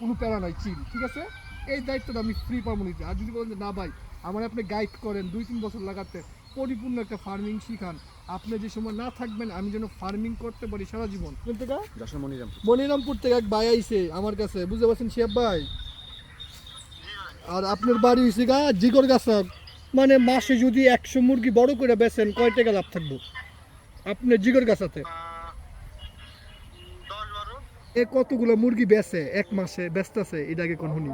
কোনো প্যারা নাই চিল ঠিক আছে? এই দায়িত্বটা আমি ফ্রি পাবো নিতে আর যদি বলেন যে না ভাই আমার আপনি গাইড করেন দুই তিন বছর লাগাতে পরিপূর্ণ একটা ফার্মিং শিখান। আপনি যে সময় না থাকবেন আমি যেন ফার্মিং করতে পারি সারা জীবন। মনিরামপুর থেকে? এক ভাই আইছে আমার কাছে। বুঝতে পারছেন শিয়াব ভাই? আর আপনার বাড়ি হয়েছে গা জিগর গাছা মানে মাসে যদি একশো মুরগি বড় করে বেচেন কয় টাকা লাভ থাকব? আপনার জিগর গাছাতে এ কতগুলো মুরগি বেচে? এক মাসে ব্যস্তাছে এটাকে কোন শুনি।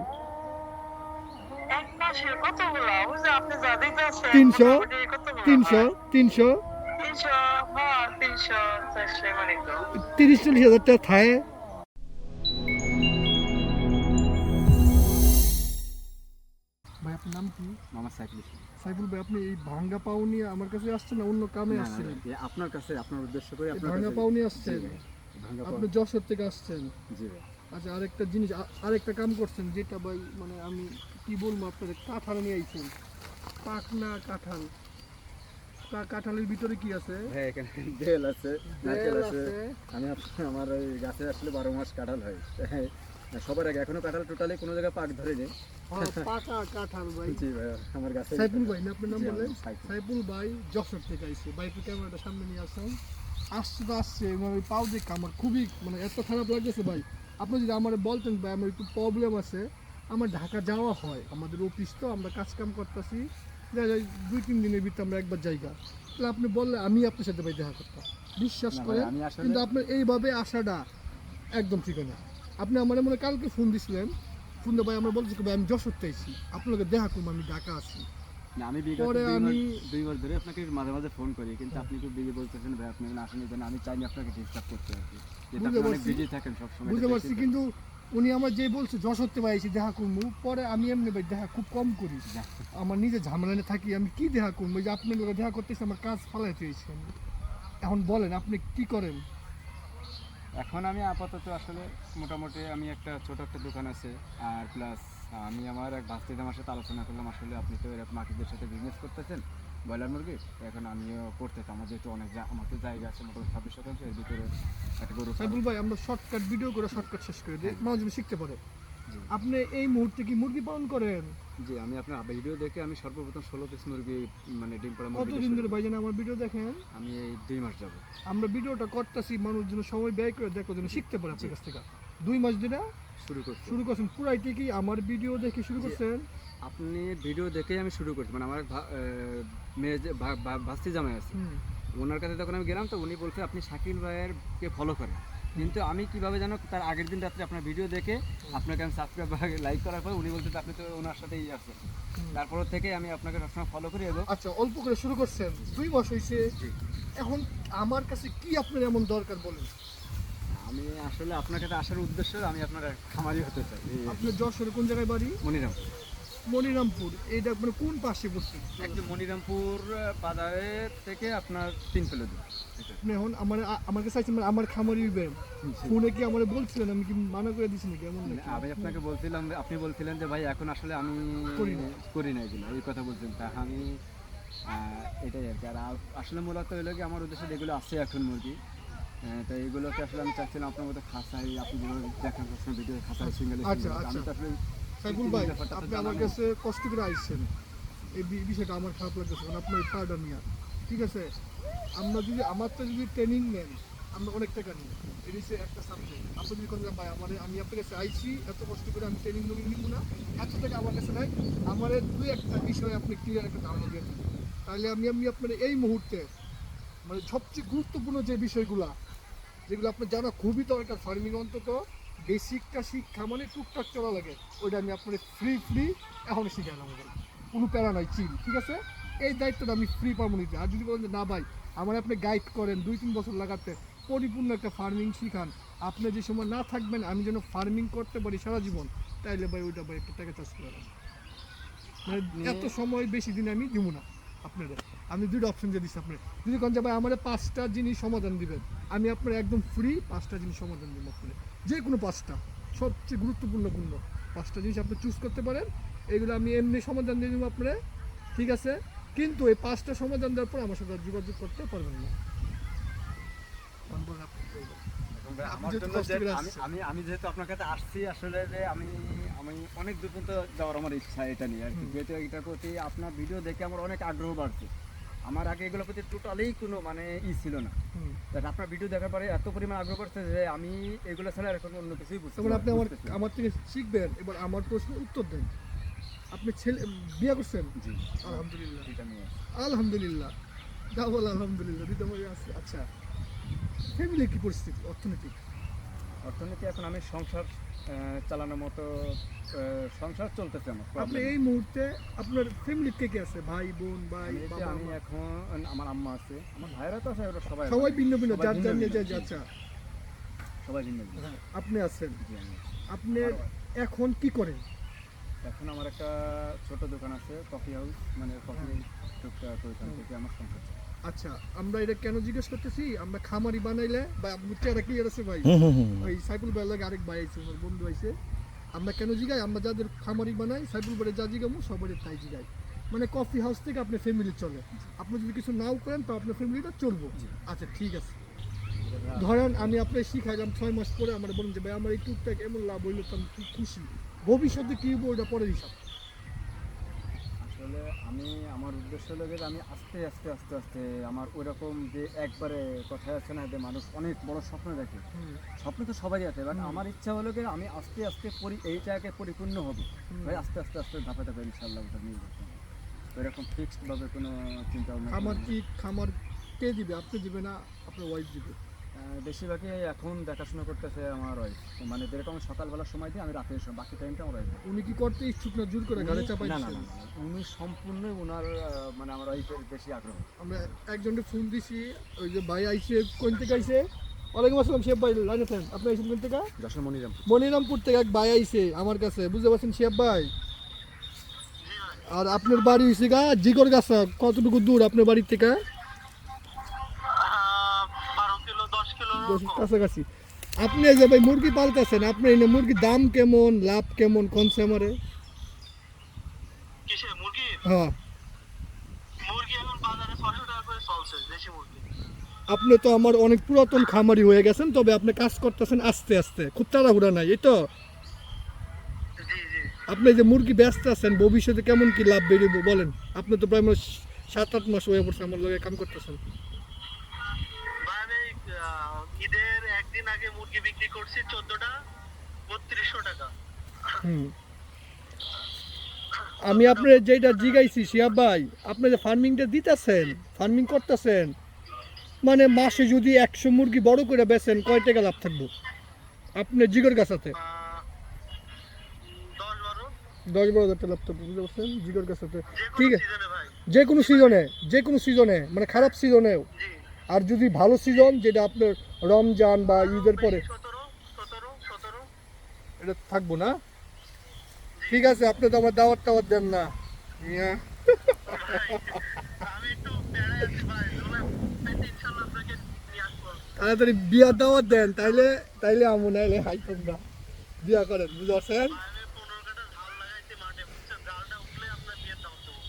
এক মাসে কতগুলা? বুঝলে আপনি যা দিতেছেন তিনশো? তিনশো তিনশো। হ্যাঁ তিরিশ চল্লিশ হাজার টাকা থায়। ভাই আপনার নাম কি? সাইফুল ভাই আপনি এই ভাঙ্গা পাও নিয়ে আমার কাছে আসছেন না অন্য কামে আসছিলেন আপনার কাছে আপনার উদ্দেশ্য করে ভাঙ্গা কাছে- পাও নিয়ে আসছেন? আপনি যশোর থেকে আসছেন। জি ভাই। আচ্ছা আরেকটা জিনিস আরেকটা কাম করছেন যেটা ভাই মানে আমি কি বলব আপনাদের কাঁঠাল নিয়ে আইছেন। পাকনা কাঁঠাল। কাঁঠালের ভিতরে কি আছে? ভাই এখানে বেল আছে নারকেল আছে। আমি আমার ওই গাছে আসলে বারো মাস কাঁঠাল হয়। সবার আগে এখনও কাঁঠাল টোটালি কোনো জায়গায় পাক ধরেনি। হ্যাঁ, পাকা কাঁঠাল ভাই। জি ভাই আমার গাছে সাইফুল ভাই না আপনার নাম আমি সাইফুল। ভাই যশোর থেকে আইছে। ভাই একটু ক্যামেরাটা সামনে নিয়ে আসেন। আসছে তো আসছে মানে ওই পাও দেখে আমার খুবই মানে এত খারাপ লাগতেছে ভাই। আপনি যদি আমার বলতেন ভাই আমার একটু প্রবলেম আছে আমার ঢাকা যাওয়া হয় আমাদের অফিস তো আমরা কাজ কাম করতেছি দুই তিন দিনের ভিতরে আমরা একবার জায়গা তাহলে আপনি বললে আমি আপনার সাথে ভাই দেখা করতাম। বিশ্বাস করেন কিন্তু আপনার এইভাবে আসাটা একদম ঠিক না আপনি আমার মনে কালকে ফোন দিছিলেন। ফোন ভাই আমরা বলছি ভাই আমি যশোর আইছি। আপনাকে দেখা করব আমি ঢাকা আছি। আমি পরে আমি- ধরে আপনাকে মাঝে মাঝে ফোন করি কিন্তু আপনি একটু বিজি বলতেছেন ভাই আপনি আসেন এই জন্য আমি চাইনি আপনাকে ডিস্টার্ব করতে আর কি। বিজি থাকেন সবসময় বুঝতে পারছি কিন্তু উনি আমার যে বলছে দেখা করব। পরে আমি এমনি ভাই দেখা খুব কম করি। আমার নিজে ঝামেলা নিয়ে থাকি আমি কি দেখা করব? যে আপনি দেখা করতেছি আমার কাজ ফালাইতে হয়েছে এখন বলেন আপনি কি করেন? এখন আমি আপাতত আসলে মোটামুটি আমি একটা ছোট একটা দোকান আছে আর প্লাস আমি আমার এক ভাস্তিদ আমার সাথে আলোচনা করলাম। আসলে আপনি তো এরকম মাটিদের সাথে বিজনেস করতেছেন ব্রয়লার মুরগি। এখন আমিও করতেছি। আমার যেহেতু অনেক আমার তো জায়গা আছে মোটামুটি ছাব্বিশ শতাংশ। এর ভিতরে একটা গরু সাইবুল ভাই আমরা শর্টকাট ভিডিও করে শর্টকাট শেষ করে দিই। মানুষ যেন শিখতে পারে। আপনি এই মুহূর্তে কি মুরগি পালন করেন? জি আমি আপনার ভিডিও দেখে আমি সর্বপ্রথম ষোলো পিস মুরগি মানে ডিম পাড়া মুরগি কতদিন ধরে ভাই আমার ভিডিও দেখেন? আমি এই দুই মাস যাব আমরা ভিডিওটা করতেছি মানুষ যেন সময় ব্যয় করে দেখো যেন শিখতে পারে আপনার কাছ থেকে। দুই মাস ধরে শুরু করছি। শুরু করছেন। পুরাইতে কি আমার ভিডিও দেখে শুরু করছেন? আপনি ভিডিও দেখেই আমি শুরু করছি। মানে আমার মেয়ে ভাস্তি জামাই আছে। ওনার কাছে যখন আমি গেলাম তো উনি বলছে আপনি শাকিল ভাইয়ের কে ফলো করেন? কিন্তু আমি কীভাবে জানো তার আগের দিন রাত্রে আপনার ভিডিও দেখে আপনাকে আমি সাবস্ক্রাইব লাইক করার পর উনি বলছে আপনি তো ওনার সাথেই আছেন। হুম। তারপর থেকে আমি আপনাকে সবসময় ফলো করি এবং আচ্ছা অল্প করে শুরু করছেন। দুই মাস হয়েছে এখন আমার কাছে কি আপনার এমন দরকার বলেন? আমি আসলে আপনার কাছে আসার উদ্দেশ্য আমি আপনার খামারি হতে চাই। আপনার যশোরে কোন জায়গায় বাড়ি? মনিরাম মনিরামপুর। এইটা মানে কোন পাশে বসছে একদম মনিরামপুর বাজারের থেকে আপনার তিন কিলো দূর। আপনি এখন আমার আমার কাছে মানে আমার খামারি ফোনে কি আমার বলছিলেন? আমি কি মানা করে দিছি নাকি? এমন আমি আপনাকে বলছিলাম আপনি বলছিলেন যে ভাই এখন আসলে আমি করি না। করি না এগুলো এই কথা বলছেন। তা আমি এটাই আর কি। আর আসলে মূলত হলো কি আমার উদ্দেশ্যে যেগুলো আছে এখন মুরগি তো এইগুলোকে আসলে আমি চাচ্ছিলাম আপনার মতো খাসাই আপনি যেভাবে দেখেন সবসময় ভিডিও খাসাই সিঙ্গেল আচ্ছা, আমি আচ্ছা। তো আসলে সাইফুল ভাই আপনি আমার কাছে কষ্ট করে আইসেন এই বিষয়টা আমার খারাপ লাগতেছে কারণ আপনার পাড়া নিয়ে। ঠিক আছে? আমরা যদি আমার তো যদি ট্রেনিং নেন আমরা অনেক টাকা নিই এটা হচ্ছে একটা সাবজেক্ট আপনি যদি কোনো ভাই আমার আমি আপনার কাছে আইছি এত কষ্ট করে আমি ট্রেনিং ট্রেনিং নিব না। এত টাকা আমার কাছে নাই। আমার দুই একটা বিষয়ে আপনি ক্লিয়ার একটা ধারণা দিয়ে তাহলে আমি আমি আপনার এই মুহূর্তে মানে সবচেয়ে গুরুত্বপূর্ণ যে বিষয়গুলা যেগুলো আপনার জানা খুবই দরকার ফার্মিং অন্তত বেসিকটা শিক্ষা মানে টুকটাক চলা লাগে। ওইটা আমি আপনার ফ্রি ফ্রি এখন শিখাই আমাদের কোনো প্যারা নাই চিল ঠিক আছে? এই দায়িত্বটা আমি ফ্রি পাবো নিতে আর যদি বলেন যে না ভাই আমার আপনি গাইড করেন দুই তিন বছর লাগাতে পরিপূর্ণ একটা ফার্মিং শিখান। আপনি যে সময় না থাকবেন আমি যেন ফার্মিং করতে পারি সারা জীবন তাইলে ভাই ওইটা ভাই একটা টাকা চাষ করে। মানে এত সময় বেশি দিন আমি দিব না আপনাদের। আমি দুটো অপশন দিয়ে দিচ্ছি আপনি যদি কোন যে ভাই আমার পাঁচটা জিনিস সমাধান দিবেন আমি আপনার একদম ফ্রি পাঁচটা জিনিস সমাধান দিব আপনার যে কোনো পাঁচটা সবচেয়ে গুরুত্বপূর্ণপূর্ণ পাঁচটা জিনিস আপনি চুজ করতে পারেন এগুলো আমি এমনি সমাধান দিয়ে দেবো আপনার ঠিক আছে? কিন্তু এই পাঁচটা সমাধান দেওয়ার পর আমার সাথে যোগাযোগ করতে পারবেন না। আমি আমি যেহেতু আপনার কাছে আসছি আসলে যে আমি আমি অনেক দূর পর্যন্ত যাওয়ার আমার ইচ্ছা এটা নিয়ে আর কি। যেহেতু এটার প্রতি আপনার ভিডিও দেখে আমার অনেক আগ্রহ বাড়ছে। আমার আগে এগুলোর প্রতি টোটালি কোনো মানে ই ছিল না। আপনার ভিডিও দেখার পরে এত পরিমাণ আগ্রহ করছে যে আমি এগুলো ছাড়া এখন অন্য কিছুই বুঝতে তারপরে আপনি আমার আমার থেকে শিখবেন এবার আমার প্রশ্নের উত্তর দেন। আপনি ছেলে বিয়ে করছেন? জি। আলহামদুলিল্লাহ। আলহামদুলিল্লাহ। ডাবল আলহামদুলিল্লাহ দুটো মধ্যে আছে। আচ্ছা ফ্যামিলির কি পরিস্থিতি? অর্থনৈতিক অর্থনীতি এখন আমি সংসার চালানোর মতো সংসার চলতেছে আমার আপনি এই মুহূর্তে আপনার ফ্যামিলির কে কে আছে? ভাই বোন ভাই আমি এখন আমার আম্মা আছে আমার ভাইরা তো আছে ওরা সবাই সবাই ভিন্ন ভিন্ন যার যার নিয়ে যায় জি। আচ্ছা। সবাই ভিন্ন ভিন্ন। হ্যাঁ, আপনি আছেন। আপনি এখন কি করেন? এখন আমার একটা ছোট দোকান আছে কফি হাউস মানে কফি টুকটাক ওইখান থেকে আমার সংসার চলে। আচ্ছা আমরা এটা কেন জিজ্ঞেস করতেছি? আমরা খামারি বানাইলে বা চেহারা ক্লিয়ার আছে ভাই? ওই সাইফুল লাগে আরেক ভাই আছে আমার বন্ধু আছে। আমরা কেন জিগাই? আমরা যাদের খামারি বানাই সাইফুল ভাইয়ের যা জিগামু সবারই তাই জিগাই। মানে কফি হাউস থেকে আপনার ফ্যামিলি চলে। আপনি যদি কিছু নাও করেন তো আপনার ফ্যামিলিটা চলবো। আচ্ছা ঠিক আছে। ধরেন আমি আপনার শিখাইলাম ছয় মাস পরে আমার বলুন যে ভাই আমার এই টুকটাক এমন লাভ হইল তো আমি খুশি। ভবিষ্যতে কি হব ওটা পরের হিসাব। আসলে আমি আমার উদ্দেশ্য হলো যে আমি আস্তে আস্তে আস্তে আস্তে আমার ওইরকম যে একবারে কথা আছে না যে মানুষ অনেক বড় স্বপ্ন দেখে। স্বপ্ন তো সবারই আছে বাট আমার ইচ্ছা হলো যে আমি আস্তে আস্তে পরি এই এইটাকে পরিপূর্ণ হব। ভাই আস্তে আস্তে আস্তে ধাপে ধাপে ইনশাল্লাহ ওটা নিয়ে যেতে। এরকম ফিক্সড ভাবে কোনো চিন্তা ভাবনা খামার। কি খামার কে দিবে? আপনি দিবে না আপনার ওয়াইফ দিবে? বেশিরভাগই এখন দেখাশোনা করতেছে আমার ওয়াইফ মানে যেরকম আমি সকালবেলা সময় দিই আমি রাতের সময় বাকি টাইমটা আমার ওয়াইফ উনি কি করতে ইচ্ছুক না জোর করে গাড়ি চাপাই না না না না, উনি সম্পূর্ণ ওনার মানে আমার ওয়াইফের বেশি আগ্রহ। আমরা একজনকে ফোন দিছি ওই যে ভাই আইছে কোন থেকে আইসে ওয়ালাইকুম আসসালাম শেফ ভাই লাইনে থাকেন। আপনি আইসেন কোন থেকে? যশোর মনিরাম মনিরামপুর থেকে এক ভাই আইছে আমার কাছে। বুঝতে পারছেন শেফ ভাই? আর আপনার বাড়ি হয়েছে গা জিগর গাছা কতটুকু দূর আপনার বাড়ির থেকে? কাছাকাছি। আপনি যে ভাই মুরগি পালতেছেন আপনি মুরগির দাম কেমন লাভ কেমন কিসে হ্যাঁ। আপনি তো আমার অনেক পুরাতন খামারি হয়ে গেছেন তবে আপনি কাজ করতেছেন আস্তে আস্তে খুব তাড়াহুড়া নাই এই তো? আপনি যে মুরগি ব্যস্ত আছেন ভবিষ্যতে কেমন কি লাভ বেরোবো বলেন। আপনি তো প্রায় সাত আট মাস হয়ে পড়ছে আমার লগে কাম করতেছেন। আগে মুরগি বিক্রি করছি চোদ্দটা বত্রিশশো টাকা। আমি আপনার যেটা জিগাইছি শিয়াব ভাই আপনি যে ফার্মিংটা দিতেছেন ফার্মিং করতেছেন মানে মাসে যদি একশো মুরগি বড় করে বেচেন কয় টাকা লাভ থাকব? আপনার জিগর গাছাতে। দশ বারো। হাজার টাকা লাভ থাকব বুঝতে পারছেন? জিগর গাছাতে। ঠিক আছে। যে কোনো সিজনে যে কোনো সিজনে মানে খারাপ সিজনেও আর যদি ভালো সিজন যেটা আপনার রমজান বা ঈদের পরে। এটা থাকব না? ঠিক আছে আপনি তো আমার দাওয়াত টাওয়াত দেন না। তাড়াতাড়ি বিয়ার দাওয়াত দেন তাইলে তাইলে আমু নাইলে হাইতাম না বিয়া করেন বুঝতে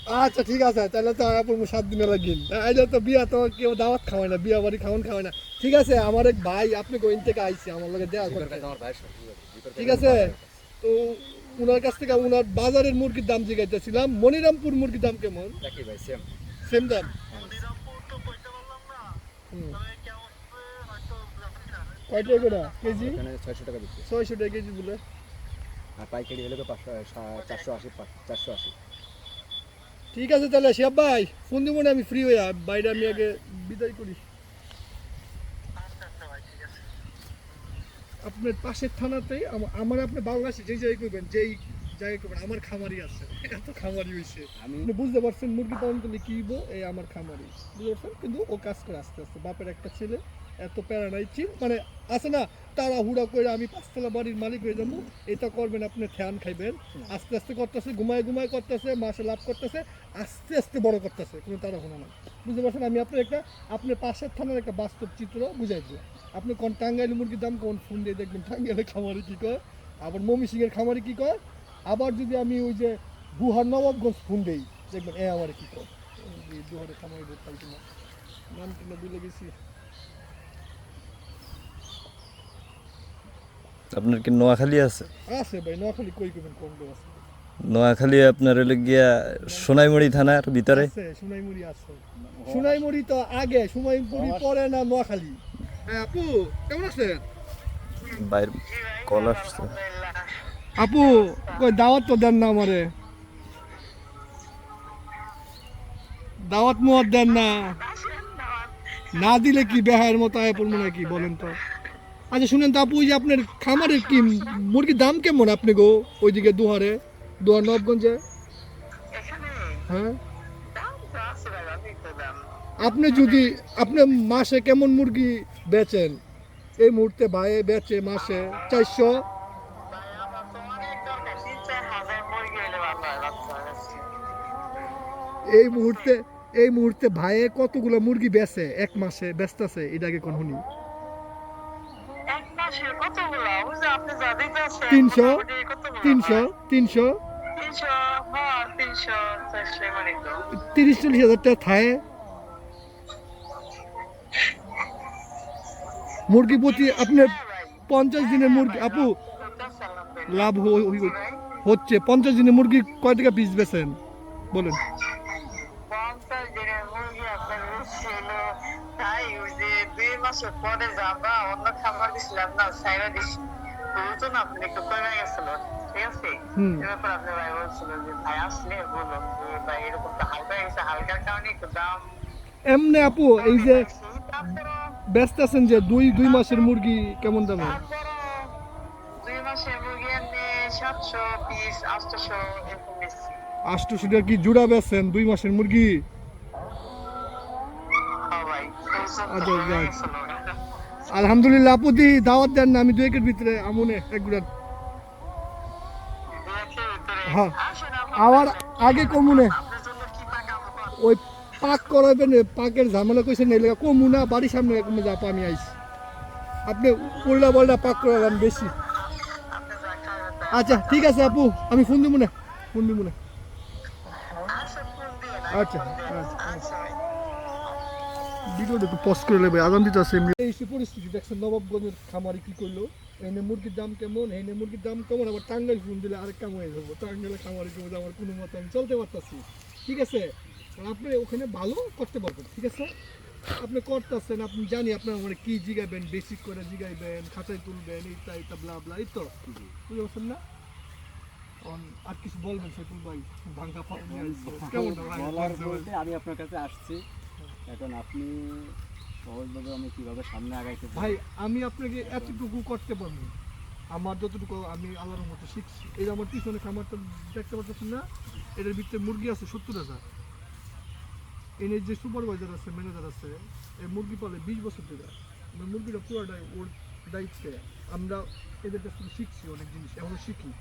আচ্ছা ঠিক আছে তাহলে তো আপনার সাত দিনে লাগিন আইলে তো বিয়া তো কেউ দাওয়াত খাওয়ায় না বিয়া বাড়ি খাওয়ান খাওয়ায় না। ঠিক আছে আমার এক ভাই আপনি গোয়েন থেকে আইসি আমার লগে দেয়া করতে। ঠিক আছে তো উনার কাছ থেকে উনার বাজারের মুরগির দাম জিগাইতেছিলাম মনিরামপুর মুরগির দাম কেমন? ভাই সেম সেম দাম? কয় টাকা করে? কেজি? ছয়শো টাকা ছয়শো টাকা কেজি বলে। আর পাইকারি হলে তো পাঁচশো চারশো আশি চারশো আশি। ঠিক আছে তাহলে শিয়াব ভাই ফোন দিব না আমি ফ্রি হয়ে বাইরে আমি আগে বিদায় করি। আপনার পাশের থানাতেই আমা- আমার আপনি বাংলাদেশে যেই জায়গায় করবেন যেই জায়গায় করবেন আমার খামারি আছে। এত খামারি হয়েছে আমি বুঝতে পারছেন মুরগি পালন করলে কি এই আমার খামারি বুঝতে পারছেন? কিন্তু ও কাজ করে আস্তে আস্তে। বাপের একটা ছেলে এত প্যারা নাই মানে আছে না তারা হুড়া করে আমি পাঁচতলা বাড়ির মালিক হয়ে যাব, এটা করবেন আপনি, ধ্যান খাইবেন। আস্তে আস্তে করতেছে, ঘুমায় ঘুমায় করতেছে, মাসে লাভ করতেছে, আস্তে আস্তে বড় করতেছে, কোনো তারা কোনো না বুঝতে পারছেন? আমি আপনার একটা, আপনার পাশের থানার একটা বাস্তব চিত্র বুঝাই দিলাম। আপনি কোন টাঙ্গাইল মুরগির দাম কোন ফোন দিয়ে দেখবেন, টাঙ্গাইলের খামারি কী কয়? আবার মমি সিংয়ের খামারি কী কয়? আবার যদি আমি ওই যে গুহার নবাবগঞ্জ ফোন দেই, দেখবেন এ আমার কী কয়? দুহারে খামারি পাই কিনা? নাম কিনা বুঝলে গেছি। আপনার কি নোয়াখালী আছে? আছে ভাই নোয়াখালী কই করবেন কোন আছে? নোয়াখালী আপনার হলে গিয়া সোনাইমুড়ি থানার ভিতরে। আছে সোনাইমুড়ি আছে। সোনাইমুড়ি তো আগে সোনাইমুড়ি পরে না নোয়াখালী? হ্যাঁ আপু কেমন আছেন? বাইরে কল আসছে। আপু কই দাওয়াত তো দেন না আমারে। দাওয়াত মুয়াত দেন না। না দিলে কি বেহায়ের মতো আয় পড়ব নাকি বলেন তো। আচ্ছা শুনেন তো আপু ওই যে আপনার খামারের কি মুরগির দাম কেমন আপনি গো ওইদিকে দুহারে দুহার নবগঞ্জে? হ্যাঁ? আপনি যদি আপনি মাসে কেমন মুরগি বেচেন? এই মুহূর্তে ভাইয়ে বেচে মাসে চারশো। এই মুহূর্তে এই মুহূর্তে ভাইয়ে কতগুলো মুরগি বেচে? এক মাসে বেচতেছে এটাকে কোন শুনি এক মাসে কতগুলো বুঝে আপনি যা দিতেছেন তিরিশ চল্লিশ হাজার টাকা থায়। মুরগি প্রতি আপনার পঞ্চাশ দিনের মুরগি, আপু, লাভ হচ্ছে। পঞ্চাশ দিনের মুরগি কয় টাকা পিস বেছেন বলেন। মাসের পরে যাবা অন্য খাবার দিছিলাম না সাইরা দিছি। বুঝতো না আপনি একটু কমে গেছিল ঠিক আছে। এরপর আপনি ভাই বলছিল যে ভাই আসলে বলুন যে ভাই এরকম তো হালকা গেছে হালকার কারণে একটু দাম এমনি আপু এই যে ব্যস্ত আছেন যে দুই দুই মাসের মুরগি কেমন দামে? দুই মাসের মুরগি এমনি সাতশো পিস আটশোশো এরকম বেশি। টাকা কি জোড়া বেচেন দুই মাসের মুরগি? আচ্ছা। আলহামদুলিল্লাহ আপু দি দাওয়াত দেন না আমি দুই একের ভিতরে আমনে এক গুড়া। হ্যাঁ। আবার আগে কমুনে। ওই পাক করাবেন পাকের ঝামেলা কইছেন এই লেগা কমু না বাড়ির সামনে কমে যা আমি আইছি। আপনি উল্টা পাল্টা পাক করাবেন বেশি। আচ্ছা ঠিক আছে আপু আমি ফোন দিব না ফোন দিব না আচ্ছা আচ্ছা, আচ্ছা ভাই ভিডিওটা একটু পজ করে নেবে আগাম দিতে আছে এই সে পরিস্থিতি দেখছেন নবাবগঞ্জের খামারি কি করল? এনে মুরগির দাম কেমন? এনে মুরগির দাম কেমন? আবার টাঙ্গাইল ফোন দিলে আরেক কাম হয়ে যাব। টাঙ্গাইলে খামারি কেমন আমার কোনো মতো আমি চলতে পারতাছি। ঠিক আছে? আপনি ওখানে ভালো করতে পারবেন ঠিক আছে? আপনি করতেছেন আপনি জানি আপনার মানে কি জিগাবেন বেসিক করে জিগাইবেন খাঁচায় তুলবেন এইটা এইটা ব্লা ব্লা এই তো। বুঝতে পারছেন না? আর কিছু বলবেন সেতুল ভাই ভাঙ্গা। কেমন আমি আপনার কাছে আসছি। এখন আপনি সহজভাবে আমি কীভাবে সামনে আগাইতে ভাই, আমি আপনাকে এতটুকু করতে পারব। আমার যতটুকু আমি আল্লাহর মতো শিখছি। এই যে আমার পিছনে খামারটা দেখতে পাচ্ছেন না? এটার ভিতরে মুরগি আছে সত্তর হাজার। এনে যে সুপারভাইজার আছে ম্যানেজার আছে, এই মুরগি পালে বিশ বছর ধরে। আমার মুরগিটা পুরোটাই ওর দায়িত্বে। আমরা এদের কাছ থেকে শিখছি অনেক জিনিস, এখনও শিখি।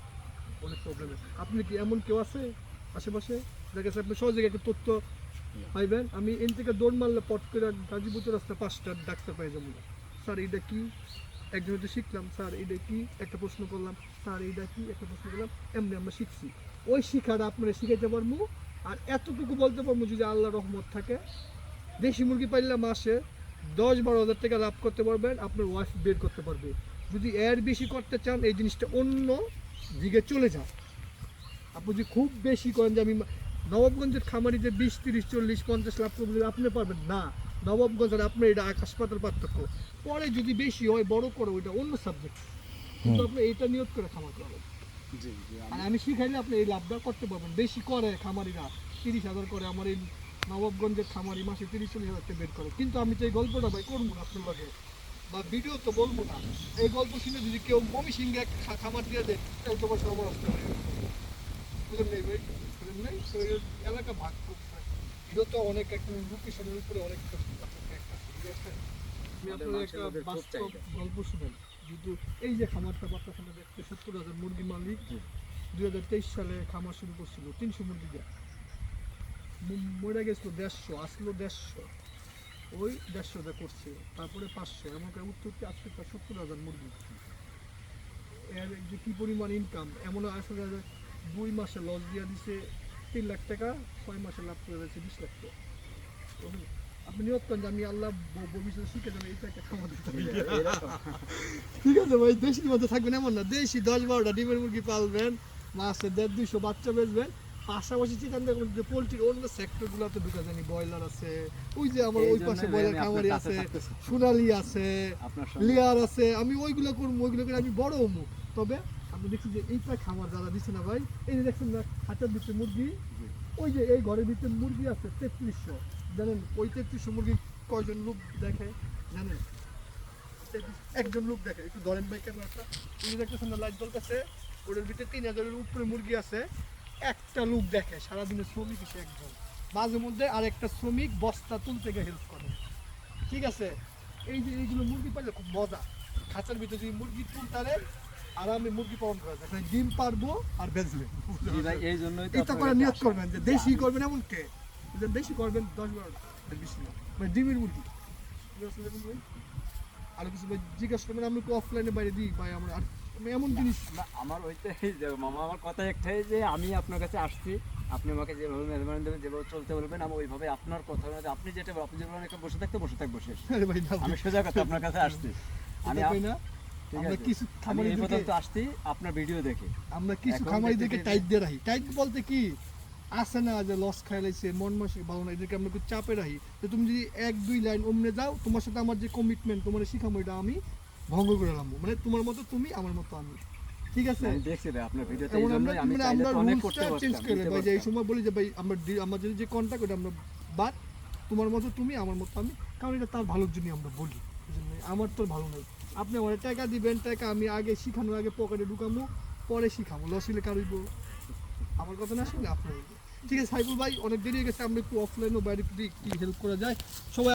অনেক প্রবলেমে আপনি কি এমন কেউ আছে আশেপাশে? দেখা যাচ্ছে আপনি সহজে একটা তথ্য পাইবেন আমি এন থেকে দৌড় মারলে পট করে গাজীপুর রাস্তা পাঁচটা ডাক্তার পাই যাব। স্যার এটা কি? একজন তো শিখলাম। স্যার এটা কি? একটা প্রশ্ন করলাম। স্যার এটা কি? একটা প্রশ্ন করলাম। এমনি আমরা শিখছি। ওই শিক্ষাটা আপনারা শিখাইতে পারব আর এতটুকু বলতে পারব যদি আল্লাহ রহমত থাকে। দেশি মুরগি পাইলে মাসে দশ বারো হাজার টাকা লাভ করতে পারবেন, আপনার ওয়াইফ বের করতে পারবে। যদি এর বেশি করতে চান, এই জিনিসটা অন্য দিকে চলে যান আপনি যদি খুব বেশি করেন যে আমি নবাবগঞ্জের খামারিতে বিশ তিরিশ চল্লিশ পঞ্চাশ লাখ করব আপনি পারবেন? না। নবাবগঞ্জ আর আপনার এটা আকাশ পাতার পার্থক্য। পরে যদি বেশি হয় বড় করো ওইটা অন্য সাবজেক্ট কিন্তু আপনি এটা নিয়োগ করে খামার করবেন আর আমি শিখাইলে আপনি এই লাভটা করতে পারবেন। বেশি করে খামারিরা তিরিশ হাজার করে আমার এই নবাবগঞ্জের খামারি মাসে তিরিশ চল্লিশ হাজার টাকা বের করে। কিন্তু আমি তো এই গল্পটা ভাই করব না আপনার লগে। বা ভিডিও তো বলব না। এই গল্প শুনে যদি কেউ মমি সিংহে খামার দিয়ে দেয় তাহলে তোমার সবার আসতে এলাকা ভাগ করছে অনেক একটা লোকেশনের উপরে অনেক কিছু একটা, ঠিক আছে? আমি আপনার মানুষের একটা মধ্যে খুব বাস্তব চাহিদা। গল্প শুনেন। যেহেতু এই যে খামারটা বাচ্চাখানে দেখতে সত্তর হাজার মুরগি মালিক দুই হাজার তেইশ সালে খামার শুরু করছিল। তিনশো মুরগি দিয়ে। মরে গেছিল দেড়শো আসলো দেড়শো। ওই দেড়শো দিয়ে করছে। তারপরে পাঁচশো। এমন উঠতে আজকে সত্তর হাজার মুরগি। এর যে কী পরিমাণ ইনকাম এমন আসলে দুই মাসে লস দিয়ে দিছে তিন লাখ টাকা ছয় মাসে লাভ করে দিয়েছে বিশ লাখ টাকা। আপনি নিয়ত করেন আমি আল্লাহ ভবিষ্যতে শিখে একটা। এরকম। ঠিক আছে ভাই দেশির মধ্যে থাকবেন এমন না। দেশি দশ বারোটা ডিমের মুরগি পালবেন মাসে দেড় দুইশো বাচ্চা বেচবেন। পাশাপাশি চিকেন দেখবেন যে পোলট্রির অন্য সেক্টরগুলোতে ঢুকে জানি ব্রয়লার আছে ওই যে আমার ওই পাশে ব্রয়লার খামারি আছে সোনালি আছে লেয়ার আছে আমি ওইগুলো করব ওইগুলো করে আমি বড় হব। তবে আমি দেখছি যে এইটা খামার যারা দিচ্ছে না ভাই, এই যে দেখছেন না, হাতের ভিতরে মুরগি, ওই যে এই ঘরের ভিতরে মুরগি আছে তেত্রিশশো। জানেন, ওই তেত্রিশশো মুরগি কয়জন লোক দেখে? জানেন? একজন লোক দেখে। একটু ধরেন ভাই ক্যামেরাটা। যে দেখতেছেন না, লাইট জ্বলতেছে। ওটার ভিতরে তিন হাজারের উপরে মুরগি আছে। একটা লোক দেখে, সারাদিনের শ্রমিক এসে একজন। মাঝে মধ্যে আর একটা শ্রমিক বস্তা তুলতে গিয়ে হেল্প করে। ঠিক আছে? এই যে এইগুলো মুরগি পাইলে খুব মজা। খাঁচার ভিতরে যদি মুরগি তুলতারে আরামে মুরগি পালন করা যায় ডিম পারব আর বেচবে এই জন্যই এটা করে আসা। করবেন যে দেশি করবেন এমন কে? যে দেশি করবেন দশ বারো বেশি না মানে ডিমের মুরগি? আর কিছু জিজ্ঞাসা করবেন আমি অফলাইনে বাইরে দিই? ভাই আমার আর এমন জিনিস না, আমার ওইটাই যে মামা আমার কথা একটাই যে আমি আপনার কাছে আসছি। আপনি আমাকে যেভাবে মেহরবানি দেবেন যেভাবে চলতে বলবেন আমি ওইভাবে আপনার কথা অনুযায়ী আপনি যেটা আপনি যেভাবে বসে থাকতে বসে থাকব শেষ আরে আমি সোজা কথা আপনার কাছে আসছি। আমি না? আমরা কিছু খামারি পর্যন্ত আসছি আপনার ভিডিও দেখে। আমরা কিছু খামারি দেখে টাইট দিয়ে রাখি। টাইট বলতে কি? আসে না যে লস খাইলাইছে মন মাসে ভালো না এদেরকে আমরা একটু চাপে রাখি। যে তুমি যদি এক দুই লাইন অমনে যাও তোমার সাথে আমার যে কমিটমেন্ট তোমার শিখামো এটা আমি ভঙ্গ করে রাখব। মানে তোমার মতো তুমি আমার মতো আমি। ঠিক আছে? দেখছি ভাই আপনার ভিডিওতে এই এমন আমি মানে আমরা অনেক করতে চেঞ্জ করে ভাই এই সময় বলি যে ভাই আমরা আমাদের যে কন্ট্যাক্ট ওটা আমরা বাদ তোমার মতো তুমি আমার মতো আমি। কারণ এটা তার ভালোর জন্য আমরা বলি। আমার তো ভালো নাই। আপনি ওরা টাকা দিবেন, টাকা আমি আগে শিখানোর আগে পকেটে ঢুকামো, পরে শিখাবো লস হলে কারইব আমার কথা না শুনে আপনি ঠিক আছে, সাইফুল ভাই, অনেক দেরি হয়ে গেছে, আমরা একটু অফলাইনও বাইরে কি হেল্প করা যায়। সবাই